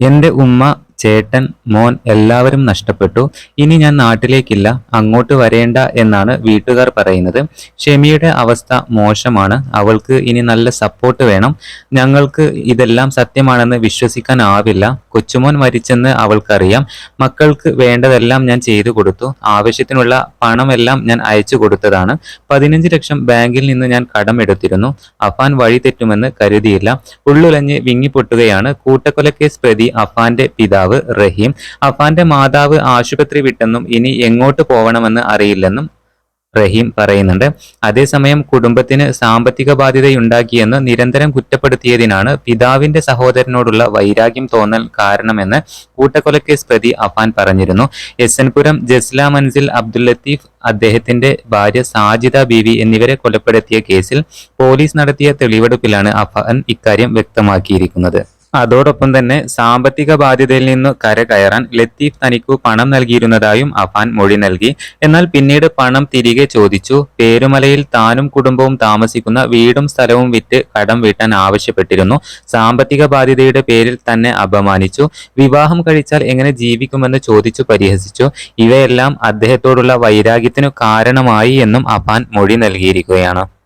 എന്റെ ഉമ്മ ചേട്ടൻ മോൻ എല്ലാവരും നഷ്ടപ്പെട്ടു. ഇനി ഞാൻ നാട്ടിലേക്കില്ല അങ്ങോട്ട് വരേണ്ട എന്നാണ് വീട്ടുകാർ പറയുന്നത്. ഷെമിയുടെ അവസ്ഥ മോശമാണ്. അവൾക്ക് ഇനി നല്ല സപ്പോർട്ട് വേണം. ഞങ്ങൾക്ക് ഇതെല്ലാം സത്യമാണെന്ന് വിശ്വസിക്കാനാവില്ല. കൊച്ചുമോൻ മരിച്ചെന്ന് അവൾക്കറിയാം. മക്കൾക്ക് വേണ്ടതെല്ലാം ഞാൻ ചെയ്തു കൊടുത്തു. ആവശ്യത്തിനുള്ള പണമെല്ലാം ഞാൻ അയച്ചു കൊടുത്തതാണ്. പതിനഞ്ച് ലക്ഷം ബാങ്കിൽ നിന്ന് ഞാൻ കടം എടുത്തിരുന്നു. അഫാൻ വഴി തെറ്റുമെന്ന് കരുതിയില്ല. ഉള്ളുലഞ്ഞ് വിങ്ങിപ്പൊട്ടുകയാണ്. കൂട്ടക്കൊലക്കേസ് പ്രതി അഫാന്റെ പിതാവ്. റഹീം. അഫാന്റെ മാതാവ് ആശുപത്രി വിട്ടെന്നും ഇനി എങ്ങോട്ട് പോകണമെന്ന് അറിയില്ലെന്നും റഹീം പറയുന്നുണ്ട്. അതേസമയം കുടുംബത്തിന് സാമ്പത്തിക ബാധ്യതയുണ്ടാക്കിയെന്ന് നിരന്തരം കുറ്റപ്പെടുത്തിയതിനാണ് പിതാവിന്റെ സഹോദരനോടുള്ള വൈരാഗ്യം തോന്നൽ കാരണമെന്ന് കൂട്ടക്കൊലക്കേസ് പ്രതി അഫാൻ പറഞ്ഞിരുന്നു. എസ് എൻ പുരം ജസ്ല മൻസിൽ അബ്ദുൽ ലത്തീഫ് അദ്ദേഹത്തിന്റെ ഭാര്യ സാജിദ ബീവി എന്നിവരെ കൊലപ്പെടുത്തിയ കേസിൽ പോലീസ് നടത്തിയ തെളിവെടുപ്പിലാണ് അഫാൻ ഇക്കാര്യം വ്യക്തമാക്കിയിരിക്കുന്നത്. അതോടൊപ്പം തന്നെ സാമ്പത്തിക ബാധ്യതയിൽ നിന്ന് കരകയറാൻ ലത്തീഫ് തനിക്കു പണം നൽകിയിരുന്നതായും അഫാൻ മൊഴി നൽകി. എന്നാൽ പിന്നീട് പണം തിരികെ ചോദിച്ചു. പേരുമലയിൽ താനും കുടുംബവും താമസിക്കുന്ന വീടും സ്ഥലവും വിറ്റ് കടം വീട്ടാൻ ആവശ്യപ്പെട്ടിരുന്നു. സാമ്പത്തിക ബാധ്യതയുടെ പേരിൽ തന്നെ അപമാനിച്ചു. വിവാഹം കഴിച്ചാൽ എങ്ങനെ ജീവിക്കുമെന്ന് ചോദിച്ചു പരിഹസിച്ചു. ഇവയെല്ലാം അദ്ദേഹത്തോടുള്ള വൈരാഗ്യത്തിനു കാരണമായി എന്നും അഫാൻ മൊഴി നൽകിയിരിക്കുകയാണ്.